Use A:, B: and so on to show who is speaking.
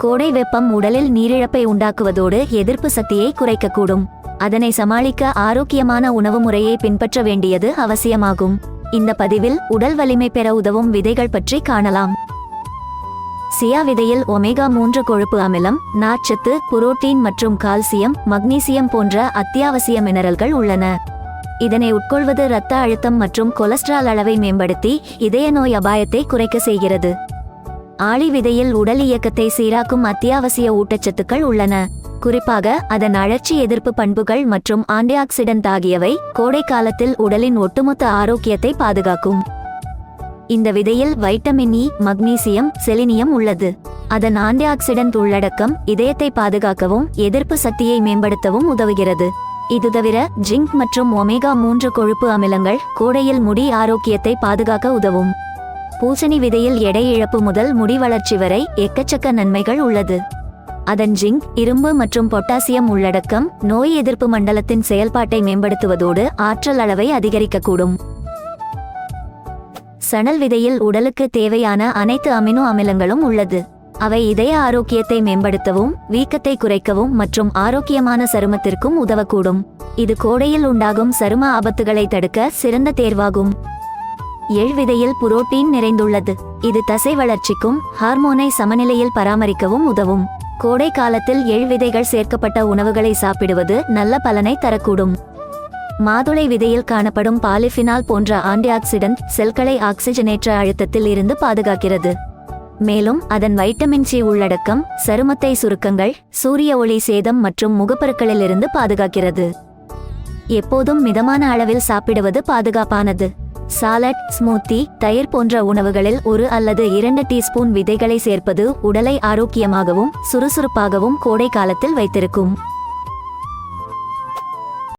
A: கோடை வெப்பம் உடலில் நீரிழப்பை உண்டாக்குவதோடு எதிர்ப்பு சக்தியை குறைக்கக்கூடும். அதனை சமாளிக்க ஆரோக்கியமான உணவு முறையை பின்பற்ற வேண்டியது அவசியமாகும். இந்த பதிவில் உடல் வலிமை பெற உதவும் விதைகள் பற்றி காணலாம். சியா விதையில் ஒமேகா மூன்று கொழுப்பு அமிலம் நார்ச்சத்து புரோட்டீன் மற்றும் கால்சியம் மக்னீசியம் போன்ற அத்தியாவசிய மினரல்கள் உள்ளன. இதனை உட்கொள்வது இரத்த அழுத்தம் மற்றும் கொலஸ்ட்ரால் அளவை மேம்படுத்தி இதய நோய் அபாயத்தை குறைக்க செய்கிறது. ஆளி விதையில் உடல் இயக்கத்தை சீராக்கும் அத்தியாவசிய ஊட்டச்சத்துக்கள் உள்ளன. குறிப்பாக அதன் அழற்சி எதிர்ப்பு பண்புகள் மற்றும் ஆன்டிஆக்சிடென்ட் ஆகியவை கோடை காலத்தில் உடலின் ஒட்டுமொத்த ஆரோக்கியத்தை பாதுகாக்கும். இந்த விதையில் வைட்டமின் இ மக்னீசியம் செலினியம் உள்ளது. அதன் ஆன்டிஆக்சிடென்ட் உள்ளடக்கம் இதயத்தை பாதுகாக்கவும் எதிர்ப்பு சக்தியை மேம்படுத்தவும் உதவுகிறது. இது தவிர ஜிங்க் மற்றும் ஒமேகா மூன்று கொழுப்பு அமிலங்கள் கோடையில் முடி ஆரோக்கியத்தை பாதுகாக்க உதவும். பூசணி விதையில் எடை இழப்பு முதல் முடி வளர்ச்சி வரை எக்கச்சக்க நன்மைகள் உள்ளது. அதன் ஜிங்க் இரும்பு மற்றும் பொட்டாசியம் உள்ளடக்கம் நோய் எதிர்ப்பு மண்டலத்தின் செயல்பாட்டை மேம்படுத்துவதோடு ஆற்றல் அளவை அதிகரிக்கக்கூடும். சணல் விதையில் உடலுக்கு தேவையான அனைத்து அமினோ அமிலங்களும் உள்ளது. அவை இதய ஆரோக்கியத்தை மேம்படுத்தவும் வீக்கத்தை குறைக்கவும் மற்றும் ஆரோக்கியமான சருமத்திற்கும் உதவக்கூடும். இது கோடையில் உண்டாகும் சரும ஆபத்துகளை தடுக்க சிறந்த தேர்வாகும். எழ்விதையில் புரோட்டீன் நிறைந்துள்ளது. இது தசை வளர்ச்சிக்கும் ஹார்மோனை சமநிலையில் பராமரிக்கவும் உதவும். கோடை காலத்தில் எழ்விதைகள் சேர்க்கப்பட்ட உணவுகளை சாப்பிடுவது நல்ல பலனை தரக்கூடும். மாதுளை விதையில் காணப்படும் பாலிஃபினால் போன்ற ஆன்டிஆக்சிடென்ட் செல்களை ஆக்சிஜனேற்ற அழுத்தத்தில் இருந்து பாதுகாக்கிறது. மேலும் அதன் வைட்டமின் சி உள்ளடக்கம் சருமத்தை சுருக்கங்கள் சூரிய ஒளி சேதம் மற்றும் முகப்பருக்களிலிருந்து பாதுகாக்கிறது. எப்போதும் மிதமான அளவில் சாப்பிடுவது பாதுகாப்பானது. சாலட் ஸ்மூத்தி தயிர் போன்ற உணவுகளில் ஒரு அல்லது இரண்டு டீஸ்பூன் விதைகளை சேர்ப்பது உடலை ஆரோக்கியமாகவும் சுறுசுறுப்பாகவும் கோடை காலத்தில் வைத்திருக்கும்.